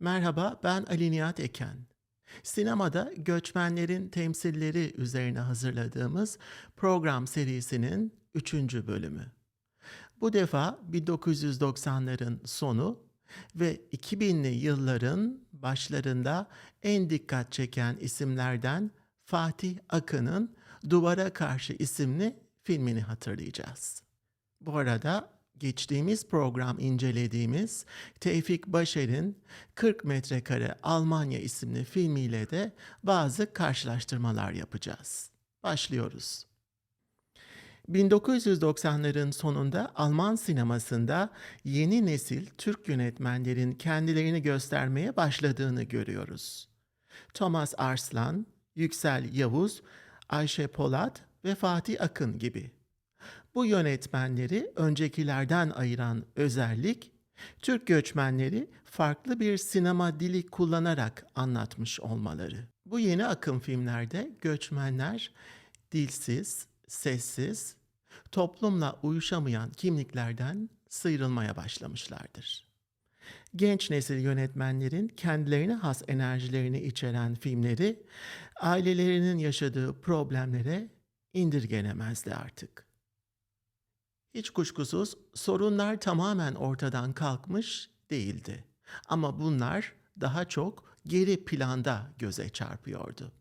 Merhaba, ben Ali Nihat Eken. Sinemada göçmenlerin temsilleri üzerine hazırladığımız program serisinin üçüncü bölümü. Bu defa 1990'ların sonu ve 2000'li yılların başlarında en dikkat çeken isimlerden Fatih Akın'ın Duvara Karşı isimli filmini hatırlayacağız. Bu arada geçtiğimiz program incelediğimiz Tevfik Başer'in 40 metrekare Almanya isimli filmiyle de bazı karşılaştırmalar yapacağız. Başlıyoruz. 1990'ların sonunda Alman sinemasında yeni nesil Türk yönetmenlerin kendilerini göstermeye başladığını görüyoruz. Thomas Arslan, Yüksel Yavuz, Ayşe Polat ve Fatih Akın gibi. Bu yönetmenleri öncekilerden ayıran özellik, Türk göçmenleri farklı bir sinema dili kullanarak anlatmış olmaları. Bu yeni akım filmlerde göçmenler dilsiz, sessiz, toplumla uyuşamayan kimliklerden sıyrılmaya başlamışlardır. Genç nesil yönetmenlerin kendilerine has enerjilerini içeren filmleri ailelerinin yaşadığı problemlere indirgenemezdi artık. Hiç kuşkusuz sorunlar tamamen ortadan kalkmış değildi. Ama bunlar daha çok geri planda göze çarpıyordu.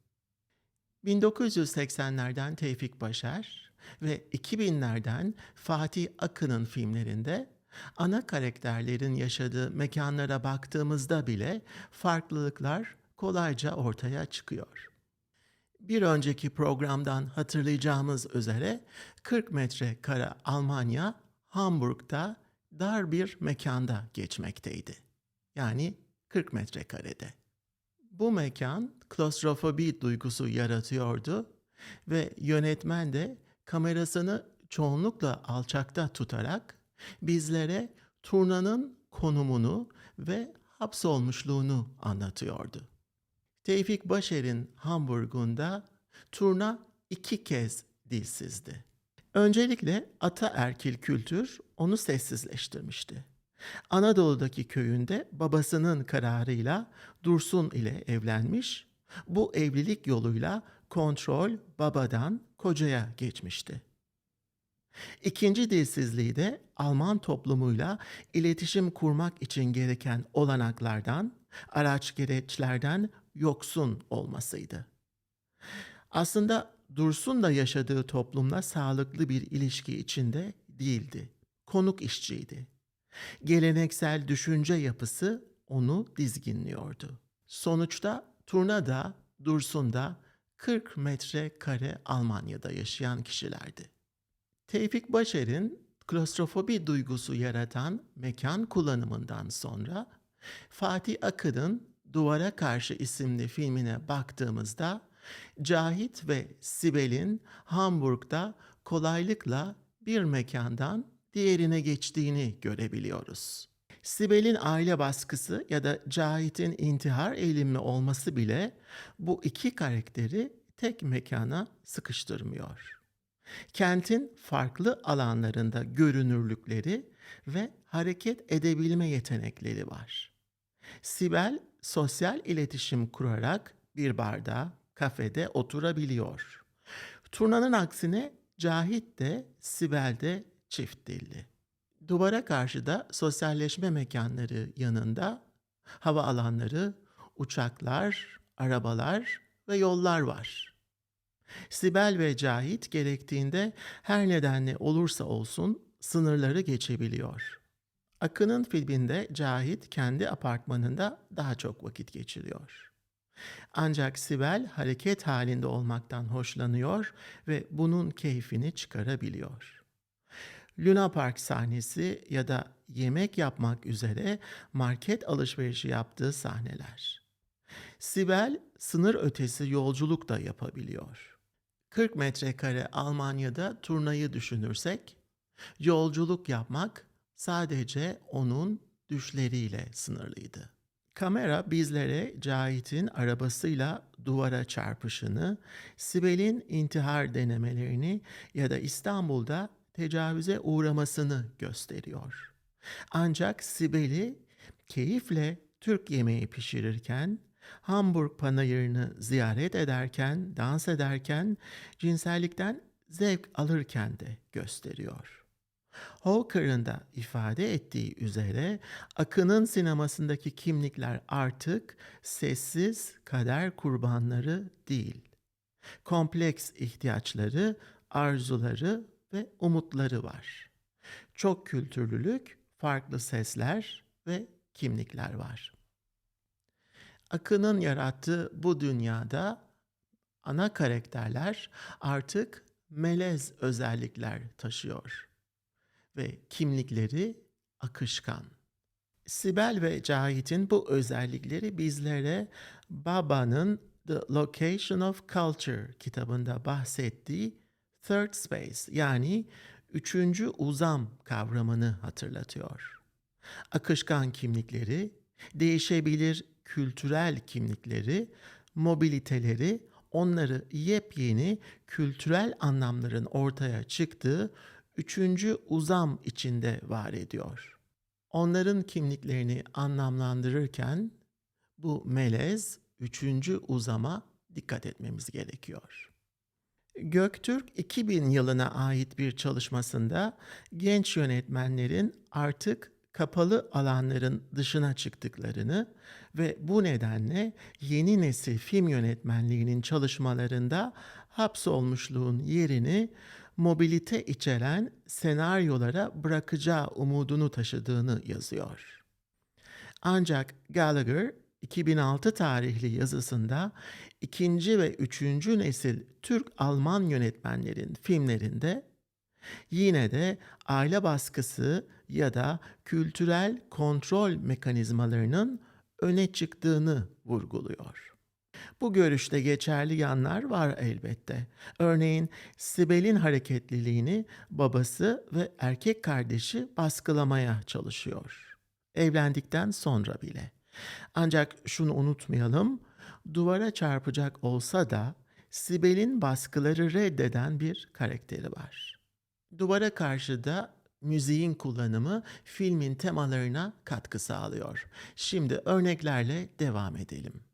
1980'lerden Tevfik Başar ve 2000'lerden Fatih Akın'ın filmlerinde ana karakterlerin yaşadığı mekanlara baktığımızda bile farklılıklar kolayca ortaya çıkıyor. Bir önceki programdan hatırlayacağımız üzere 40 metrekare Almanya Hamburg'da dar bir mekanda geçmekteydi. Yani 40 metrekarede. Bu mekan klostrofobi duygusu yaratıyordu ve yönetmen de kamerasını çoğunlukla alçakta tutarak bizlere turnanın konumunu ve hapsolmuşluğunu anlatıyordu. Tevfik Başer'in Hamburg'unda turna iki kez dilsizdi. Öncelikle ataerkil kültür onu sessizleştirmişti. Anadolu'daki köyünde babasının kararıyla Dursun ile evlenmiş, bu evlilik yoluyla kontrol babadan kocaya geçmişti. İkinci dilsizliği de Alman toplumuyla iletişim kurmak için gereken olanaklardan, araç gereçlerden yoksun olmasıydı. Aslında Dursun da yaşadığı toplumla sağlıklı bir ilişki içinde değildi. Konuk işçiydi. Geleneksel düşünce yapısı onu dizginliyordu. Sonuçta Turna da Dursun da 40 metre kare Almanya'da yaşayan kişilerdi. Tevfik Başer'in klostrofobi duygusu yaratan mekan kullanımından sonra Fatih Akın'ın Duvara Karşı isimli filmine baktığımızda Cahit ve Sibel'in Hamburg'da kolaylıkla bir mekandan diğerine geçtiğini görebiliyoruz. Sibel'in aile baskısı ya da Cahit'in intihar eğilimli olması bile bu iki karakteri tek mekana sıkıştırmıyor. Kentin farklı alanlarında görünürlükleri ve hareket edebilme yetenekleri var. Sibel sosyal iletişim kurarak bir barda, kafede oturabiliyor. Turnanın aksine Cahit de Sibel de çift dilli. Duvara karşı da sosyalleşme mekanları yanında hava alanları, uçaklar, arabalar ve yollar var. Sibel ve Cahit gerektiğinde her nedenle olursa olsun sınırları geçebiliyor. Akın'ın filminde Cahit kendi apartmanında daha çok vakit geçiriyor. Ancak Sibel hareket halinde olmaktan hoşlanıyor ve bunun keyfini çıkarabiliyor. Luna Park sahnesi ya da yemek yapmak üzere market alışverişi yaptığı sahneler. Sibel sınır ötesi yolculuk da yapabiliyor. 40 metrekare Almanya'da turnayı düşünürsek, yolculuk yapmak sadece onun düşleriyle sınırlıydı. Kamera bizlere Cahit'in arabasıyla duvara çarpışını, Sibel'in intihar denemelerini ya da İstanbul'da tecavüze uğramasını gösteriyor. Ancak Sibel'i keyifle Türk yemeği pişirirken, Hamburg panayırını ziyaret ederken, dans ederken, cinsellikten zevk alırken de gösteriyor. Hawker'ın da ifade ettiği üzere Akın'ın sinemasındaki kimlikler artık sessiz kader kurbanları değil. Kompleks ihtiyaçları, arzuları ve umutları var. Çok kültürlülük, farklı sesler ve kimlikler var. Akın'ın yarattığı bu dünyada ana karakterler artık melez özellikler taşıyor ve kimlikleri akışkan. Sibel ve Cahit'in bu özellikleri bizlere Baba'nın The Location of Culture kitabında bahsettiği third space yani üçüncü uzam kavramını hatırlatıyor. Akışkan kimlikleri, değişebilir kültürel kimlikleri, mobiliteleri, onları yepyeni kültürel anlamların ortaya çıktığı üçüncü uzam içinde var ediyor. Onların kimliklerini anlamlandırırken bu melez üçüncü uzama dikkat etmemiz gerekiyor. Göktürk 2000 yılına ait bir çalışmasında genç yönetmenlerin artık kapalı alanların dışına çıktıklarını ve bu nedenle yeni nesil film yönetmenliğinin çalışmalarında hapsolmuşluğun yerini mobilite içeren senaryolara bırakacağı umudunu taşıdığını yazıyor. Ancak Gallagher 2006 tarihli yazısında ikinci ve üçüncü nesil Türk-Alman yönetmenlerin filmlerinde yine de aile baskısı ya da kültürel kontrol mekanizmalarının öne çıktığını vurguluyor. Bu görüşte geçerli yanlar var elbette. Örneğin Sibel'in hareketliliğini babası ve erkek kardeşi baskılamaya çalışıyor. Evlendikten sonra bile. Ancak şunu unutmayalım, duvara çarpacak olsa da Sibel'in baskıları reddeden bir karakteri var. Duvara karşı da müziğin kullanımı filmin temalarına katkı sağlıyor. Şimdi örneklerle devam edelim.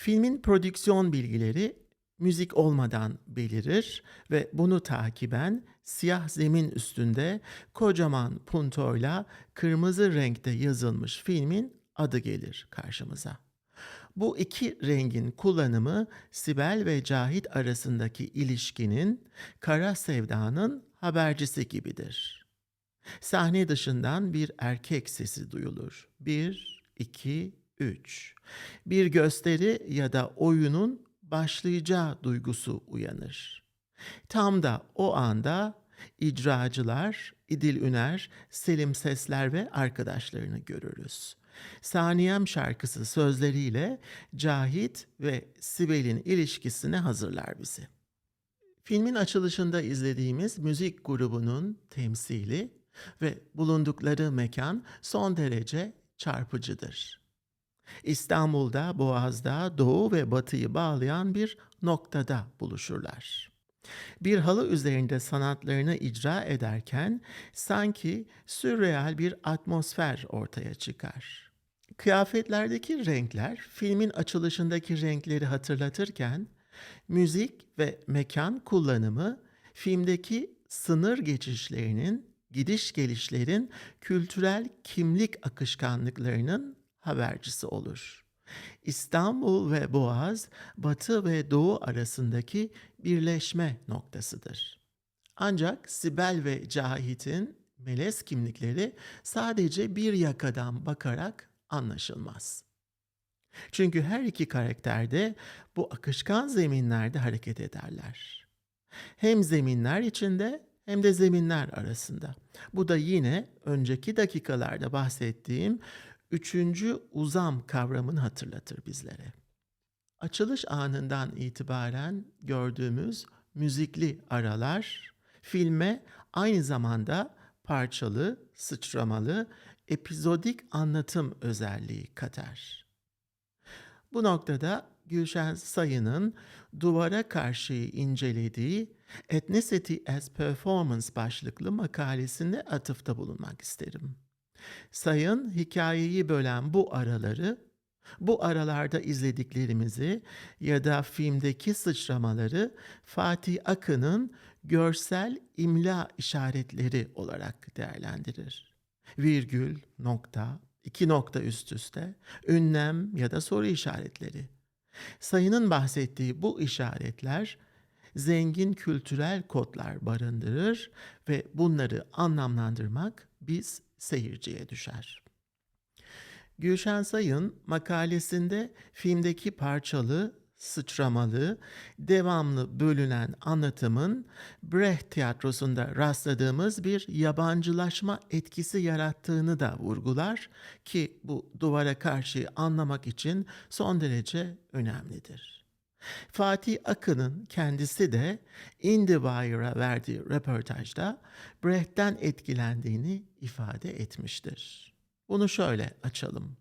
Filmin prodüksiyon bilgileri müzik olmadan belirir ve bunu takiben siyah zemin üstünde kocaman puntoyla kırmızı renkte yazılmış filmin adı gelir karşımıza. Bu iki rengin kullanımı Sibel ve Cahit arasındaki ilişkinin, kara sevdanın habercisi gibidir. Sahne dışından bir erkek sesi duyulur. Bir, iki, üç. Bir gösteri ya da oyunun başlayacağı duygusu uyanır. Tam da o anda icracılar, İdil Üner, Selim Sesler ve arkadaşlarını görürüz. Saniyem şarkısı sözleriyle Cahit ve Sibel'in ilişkisine hazırlar bizi. Filmin açılışında izlediğimiz müzik grubunun temsili ve bulundukları mekan son derece çarpıcıdır. İstanbul'da, Boğaz'da doğu ve batıyı bağlayan bir noktada buluşurlar. Bir halı üzerinde sanatlarını icra ederken sanki sürreal bir atmosfer ortaya çıkar. Kıyafetlerdeki renkler filmin açılışındaki renkleri hatırlatırken müzik ve mekan kullanımı filmdeki sınır geçişlerinin, gidiş gelişlerin kültürel kimlik akışkanlıklarının habercisi olur. İstanbul ve Boğaz, Batı ve Doğu arasındaki birleşme noktasıdır. Ancak Sibel ve Cahit'in melez kimlikleri sadece bir yakadan bakarak anlaşılmaz. Çünkü her iki karakter de bu akışkan zeminlerde hareket ederler. Hem zeminler içinde hem de zeminler arasında. Bu da yine önceki dakikalarda bahsettiğim üçüncü uzam kavramını hatırlatır bizlere. Açılış anından itibaren gördüğümüz müzikli aralar filme aynı zamanda parçalı, sıçramalı, epizodik anlatım özelliği katar. Bu noktada Gülşen Sayın'ın duvara karşı incelediği Ethnicity as Performance başlıklı makalesinde atıfta bulunmak isterim. Sayın hikayeyi bölen bu araları, bu aralarda izlediklerimizi ya da filmdeki sıçramaları Fatih Akın'ın görsel imla işaretleri olarak değerlendirir. Virgül, nokta, iki nokta üst üste, ünlem ya da soru işaretleri. Sayının bahsettiği bu işaretler zengin kültürel kodlar barındırır ve bunları anlamlandırmak biz seyirciye düşer. Gülşen Sayın makalesinde filmdeki parçalı, sıçramalı, devamlı bölünen anlatımın Brecht tiyatrosunda rastladığımız bir yabancılaşma etkisi yarattığını da vurgular ki bu duvara karşı anlamak için son derece önemlidir. Fatih Akın'ın kendisi de IndieWire'a verdiği röportajda Brecht'ten etkilendiğini ifade etmiştir. Bunu şöyle açalım.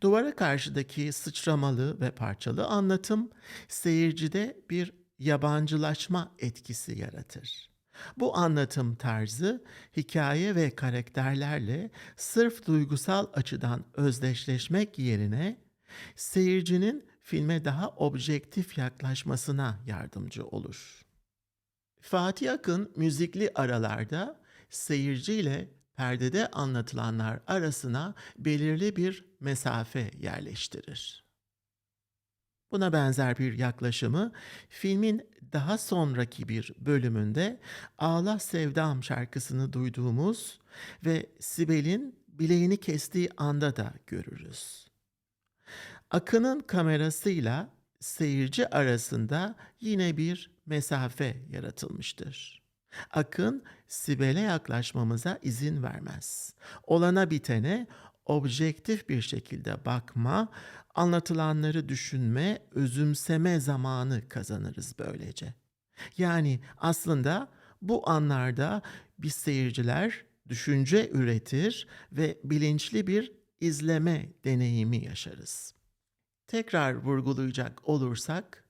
Duvara karşıdaki sıçramalı ve parçalı anlatım seyircide bir yabancılaşma etkisi yaratır. Bu anlatım tarzı hikaye ve karakterlerle sırf duygusal açıdan özdeşleşmek yerine seyircinin filme daha objektif yaklaşmasına yardımcı olur. Fatih Akın müzikli aralarda seyirciyle perdede anlatılanlar arasına belirli bir mesafe yerleştirir. Buna benzer bir yaklaşımı filmin daha sonraki bir bölümünde Ağla Sevdam şarkısını duyduğumuz ve Sibel'in bileğini kestiği anda da görürüz. Akın'ın kamerasıyla seyirci arasında yine bir mesafe yaratılmıştır. Akın Sibel'e yaklaşmamıza izin vermez. Olana bitene objektif bir şekilde bakma, anlatılanları düşünme, özümseme zamanı kazanırız böylece. Yani aslında bu anlarda biz seyirciler düşünce üretir ve bilinçli bir izleme deneyimi yaşarız. Tekrar vurgulayacak olursak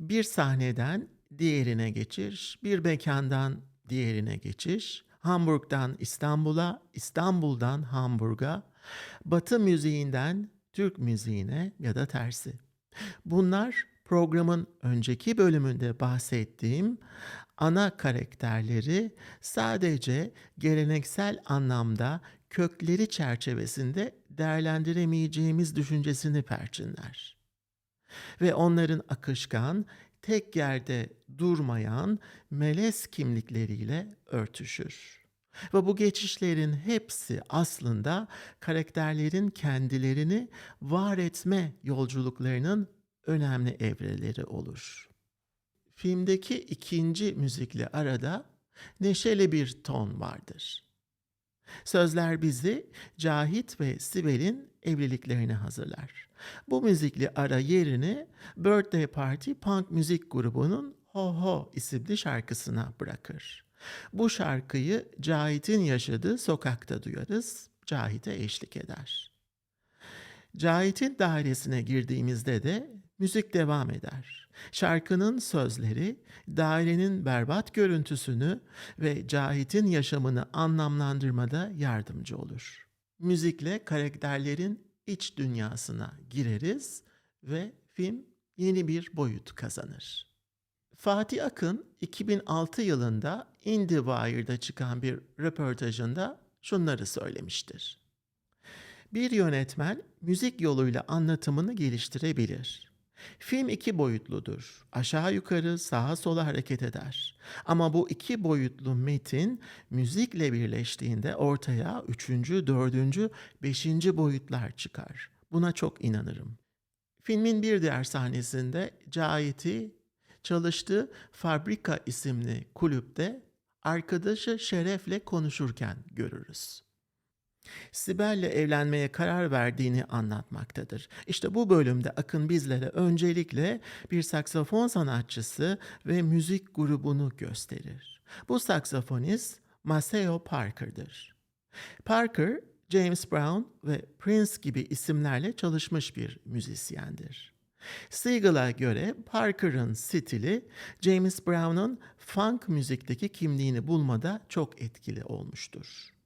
bir sahneden diğerine geçiş, bir mekandan diğerine geçiş, Hamburg'dan İstanbul'a, İstanbul'dan Hamburg'a, Batı müziğinden Türk müziğine ya da tersi. Bunlar programın önceki bölümünde bahsettiğim ana karakterleri sadece geleneksel anlamda kökleri çerçevesinde değerlendiremeyeceğimiz düşüncesini perçinler. Ve onların akışkan, tek yerde durmayan melez kimlikleriyle örtüşür. Ve bu geçişlerin hepsi aslında karakterlerin kendilerini var etme yolculuklarının önemli evreleri olur. Filmdeki ikinci müzikli arada neşeli bir ton vardır. Sözler bizi Cahit ve Sibel'in evliliklerine hazırlar. Bu müzikli ara yerini Birthday Party punk müzik grubunun Ho Ho isimli şarkısına bırakır. Bu şarkıyı Cahit'in yaşadığı sokakta duyarız, Cahit'e eşlik eder. Cahit'in dairesine girdiğimizde de müzik devam eder. Şarkının sözleri dairenin berbat görüntüsünü ve Cahit'in yaşamını anlamlandırmada yardımcı olur. Müzikle karakterlerin iç dünyasına gireriz ve film yeni bir boyut kazanır. Fatih Akın 2006 yılında IndieWire'da çıkan bir röportajında şunları söylemiştir. Bir yönetmen müzik yoluyla anlatımını geliştirebilir. Film iki boyutludur. Aşağı yukarı sağa sola hareket eder. Ama bu iki boyutlu metin müzikle birleştiğinde ortaya üçüncü, dördüncü, beşinci boyutlar çıkar. Buna çok inanırım. Filmin bir diğer sahnesinde Cahit'i çalıştığı Fabrika isimli kulüpte arkadaşı Şeref'le konuşurken görürüz. Sibel'le evlenmeye karar verdiğini anlatmaktadır. İşte bu bölümde Akın bizlere öncelikle bir saksafon sanatçısı ve müzik grubunu gösterir. Bu saksafonist Maceo Parker'dır. Parker, James Brown ve Prince gibi isimlerle çalışmış bir müzisyendir. Siegel'a göre Parker'ın stili James Brown'un funk müzikteki kimliğini bulmada çok etkili olmuştur.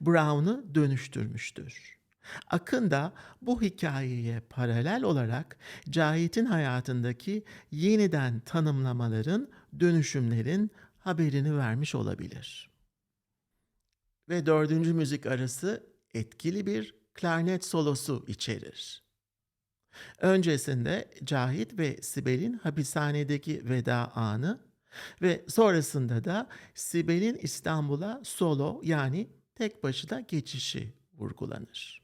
Brown'u dönüştürmüştür. Akın da bu hikayeye paralel olarak Cahit'in hayatındaki yeniden tanımlamaların, dönüşümlerin haberini vermiş olabilir. Ve dördüncü müzik arası etkili bir klarnet solosu içerir. Öncesinde Cahit ve Sibel'in hapishanedeki veda anı ve sonrasında da Sibel'in İstanbul'a solo yani tek başına geçişi vurgulanır.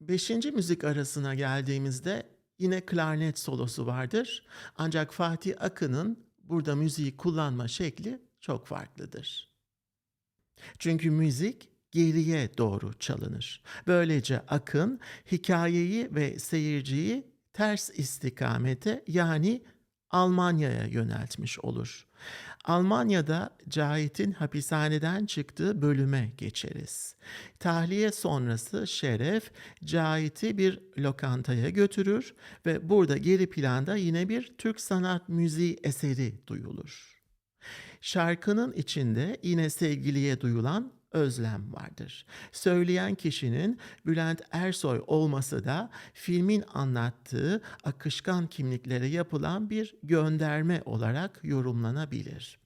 Beşinci müzik arasına geldiğimizde yine klarnet solosu vardır. Ancak Fatih Akın'ın burada müziği kullanma şekli çok farklıdır. Çünkü müzik geriye doğru çalınır. Böylece Akın hikayeyi ve seyirciyi ters istikamete yani Almanya'ya yöneltmiş olur. Almanya'da Cahit'in hapishaneden çıktığı bölüme geçeriz. Tahliye sonrası Şeref Cahit'i bir lokantaya götürür ve burada geri planda yine bir Türk sanat müziği eseri duyulur. Şarkının içinde yine sevgiliye duyulan özlem vardır. Söyleyen kişinin Bülent Ersoy olması da filmin anlattığı akışkan kimliklere yapılan bir gönderme olarak yorumlanabilir.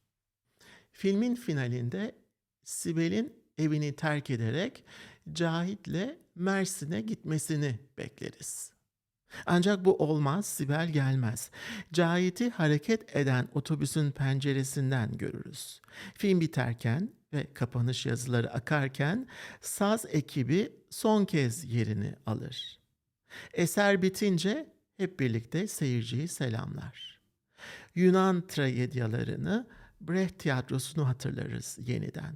Filmin finalinde Sibel'in evini terk ederek Cahit'le Mersin'e gitmesini bekleriz. Ancak bu olmaz, Sibel gelmez. Cahit'i hareket eden otobüsün penceresinden görürüz. Film biterken ve kapanış yazıları akarken saz ekibi son kez yerini alır. Eser bitince hep birlikte seyirciyi selamlar. Yunan tragedyalarını, Brecht tiyatrosunu hatırlarız yeniden.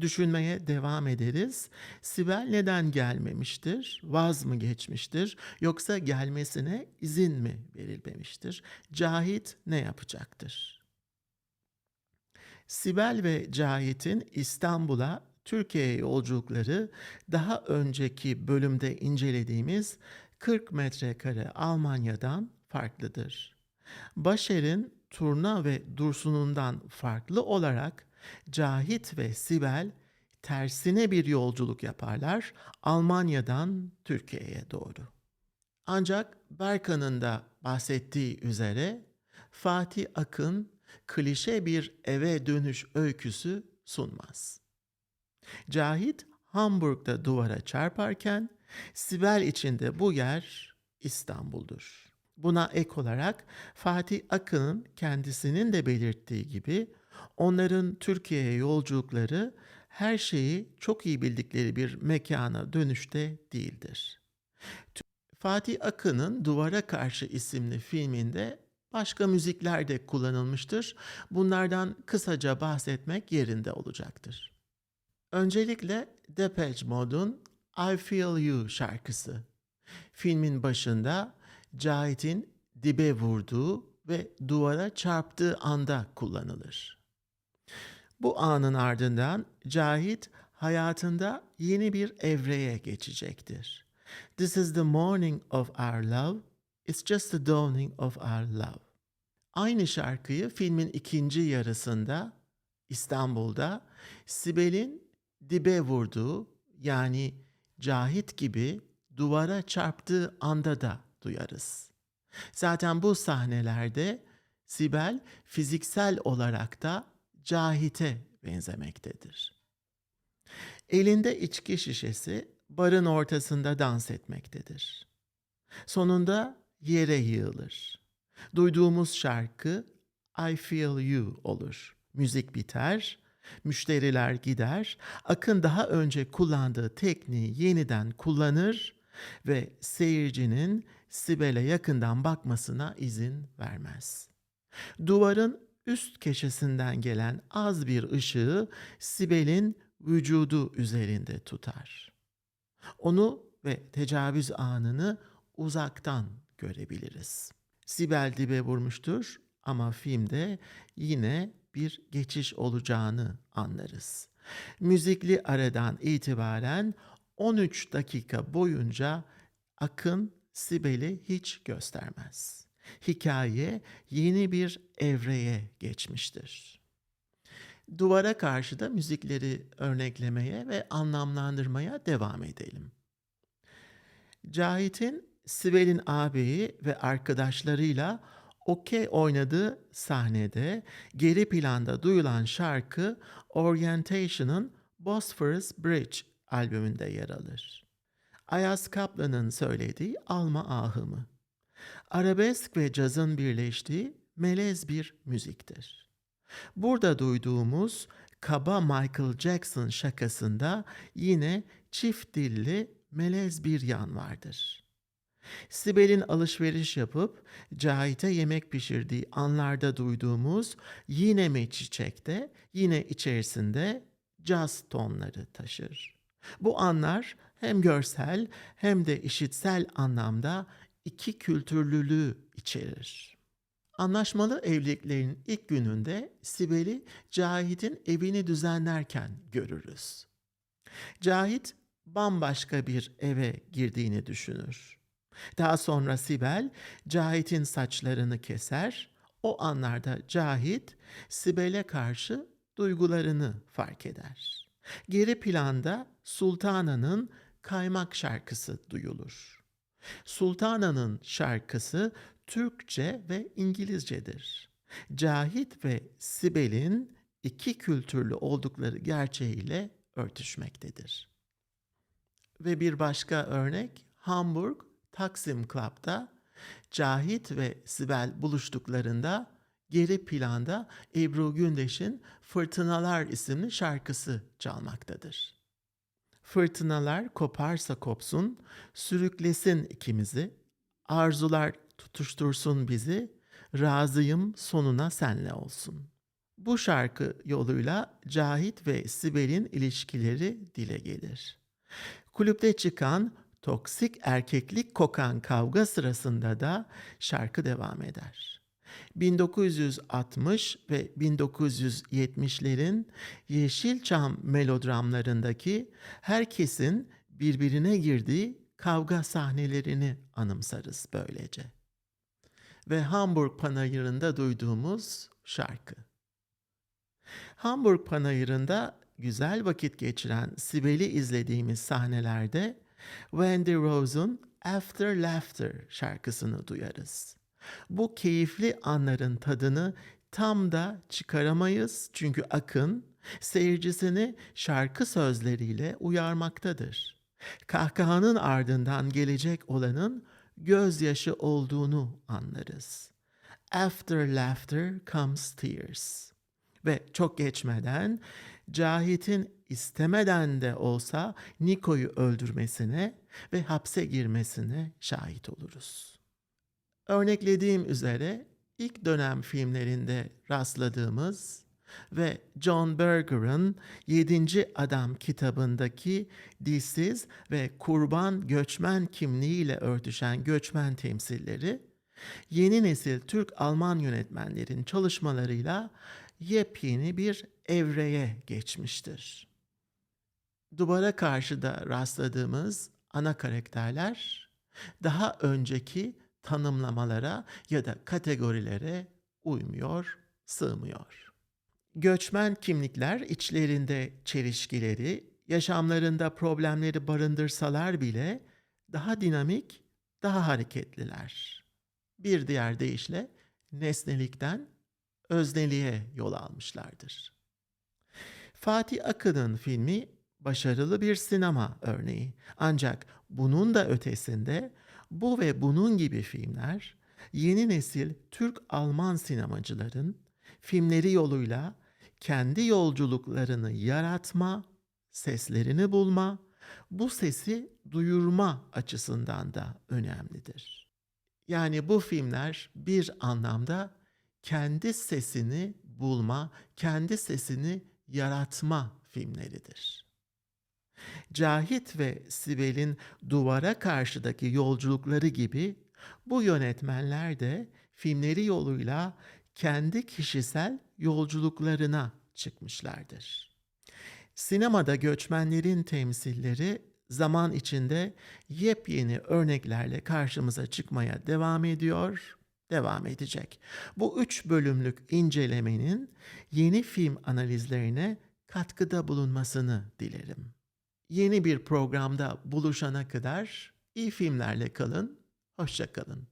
Düşünmeye devam ederiz. Sibel neden gelmemiştir? Vaz mı geçmiştir? Yoksa gelmesine izin mi verilmemiştir? Cahit ne yapacaktır? Sibel ve Cahit'in İstanbul'a Türkiye yolculukları daha önceki bölümde incelediğimiz 40 metrekare Almanya'dan farklıdır. Başer'in Turna ve Dursun'undan farklı olarak Cahit ve Sibel tersine bir yolculuk yaparlar Almanya'dan Türkiye'ye doğru. Ancak Berkan'ın da bahsettiği üzere Fatih Akın klişe bir eve dönüş öyküsü sunmaz. Cahit Hamburg'da duvara çarparken Sibel içinde bu yer İstanbul'dur. Buna ek olarak Fatih Akın'ın kendisinin de belirttiği gibi onların Türkiye'ye yolculukları her şeyi çok iyi bildikleri bir mekana dönüşte değildir. Fatih Akın'ın Duvara Karşı isimli filminde başka müzikler de kullanılmıştır. Bunlardan kısaca bahsetmek yerinde olacaktır. Öncelikle Depeche Mode'un I Feel You şarkısı. Filmin başında Cahit'in dibe vurduğu ve duvara çarptığı anda kullanılır. Bu anın ardından Cahit hayatında yeni bir evreye geçecektir. This is the morning of our love. It's just the dawning of our love. Aynı şarkıyı filmin ikinci yarısında İstanbul'da Sibel'in dibe vurduğu yani Cahit gibi duvara çarptığı anda da duyarız. Zaten bu sahnelerde Sibel fiziksel olarak da Cahit'e benzemektedir. Elinde içki şişesi barın ortasında dans etmektedir. Sonunda yere yığılır. Duyduğumuz şarkı I Feel You olur. Müzik biter, müşteriler gider, Akın daha önce kullandığı tekniği yeniden kullanır ve seyircinin Sibel'e yakından bakmasına izin vermez. Duvarın üst köşesinden gelen az bir ışığı Sibel'in vücudu üzerinde tutar. Onu ve tecavüz anını uzaktan görebiliriz. Sibel dibe vurmuştur ama filmde yine bir geçiş olacağını anlarız. Müzikli aradan itibaren 13 dakika boyunca Akın Sibel'i hiç göstermez. Hikaye yeni bir evreye geçmiştir. Duvara karşı da müzikleri örneklemeye ve anlamlandırmaya devam edelim. Cahit'in Sibel'in ağabeyi ve arkadaşlarıyla okey oynadığı sahnede geri planda duyulan şarkı Orientation'ın Bosphorus Bridge albümünde yer alır. Ayaz Kaplan'ın söylediği Alma Ahımı. Arabesk ve cazın birleştiği melez bir müziktir. Burada duyduğumuz kaba Michael Jackson şakasında yine çift dilli melez bir yan vardır. Sibel'in alışveriş yapıp Cahit'e yemek pişirdiği anlarda duyduğumuz yine mi çiçekte yine içerisinde caz tonları taşır. Bu anlar hem görsel hem de işitsel anlamda iki kültürlülüğü içerir. Anlaşmalı evliliklerin ilk gününde Sibel'i Cahit'in evini düzenlerken görürüz. Cahit bambaşka bir eve girdiğini düşünür. Daha sonra Sibel Cahit'in saçlarını keser. O anlarda Cahit Sibel'e karşı duygularını fark eder. Geri planda Sultana'nın kaymak şarkısı duyulur. Sultana'nın şarkısı Türkçe ve İngilizcedir. Cahit ve Sibel'in iki kültürlü oldukları gerçeğiyle örtüşmektedir. Ve bir başka örnek Hamburg Taksim Club'da Cahit ve Sibel buluştuklarında geri planda Ebru Gündeş'in Fırtınalar isimli şarkısı çalmaktadır. Fırtınalar koparsa kopsun, sürüklesin ikimizi, arzular tutuştursun bizi, razıyım sonuna senle olsun. Bu şarkı yoluyla Cahit ve Sibel'in ilişkileri dile gelir. Kulüpte çıkan toksik erkeklik kokan kavga sırasında da şarkı devam eder. 1960 ve 1970'lerin Yeşilçam melodramlarındaki herkesin birbirine girdiği kavga sahnelerini anımsarız böylece. Ve Hamburg Panayırı'nda duyduğumuz şarkı. Hamburg Panayırı'nda güzel vakit geçiren Sibel'i izlediğimiz sahnelerde Wendy Rose'un After Laughter şarkısını duyarız. Bu keyifli anların tadını tam da çıkaramayız çünkü akın seyircisini şarkı sözleriyle uyarmaktadır. Kahkahanın ardından gelecek olanın gözyaşı olduğunu anlarız. After laughter comes tears. Ve çok geçmeden Cahit'in istemeden de olsa Niko'yu öldürmesine ve hapse girmesine şahit oluruz. Örneklediğim üzere ilk dönem filmlerinde rastladığımız ve John Berger'ın 7. Adam kitabındaki dilsiz ve kurban göçmen kimliğiyle örtüşen göçmen temsilleri, yeni nesil Türk-Alman yönetmenlerin çalışmalarıyla yepyeni bir evreye geçmiştir. Duvara karşı da rastladığımız ana karakterler daha önceki tanımlamalara ya da kategorilere uymuyor, sığmıyor. Göçmen kimlikler içlerinde çelişkileri, yaşamlarında problemleri barındırsalar bile daha dinamik, daha hareketliler. Bir diğer deyişle nesnelikten özneliğe yol almışlardır. Fatih Akın'ın filmi başarılı bir sinema örneği. Ancak bunun da ötesinde bu ve bunun gibi filmler yeni nesil Türk-Alman sinemacıların filmleri yoluyla kendi yolculuklarını yaratma, seslerini bulma, bu sesi duyurma açısından da önemlidir. Yani bu filmler bir anlamda kendi sesini bulma, kendi sesini yaratma filmleridir. Cahit ve Sibel'in duvara karşıdaki yolculukları gibi bu yönetmenler de filmleri yoluyla kendi kişisel yolculuklarına çıkmışlardır. Sinemada göçmenlerin temsilleri zaman içinde yepyeni örneklerle karşımıza çıkmaya devam ediyor devam edecek. Bu üç bölümlük incelemenin yeni film analizlerine katkıda bulunmasını dilerim. Yeni bir programda buluşana kadar iyi filmlerle kalın, hoşça kalın.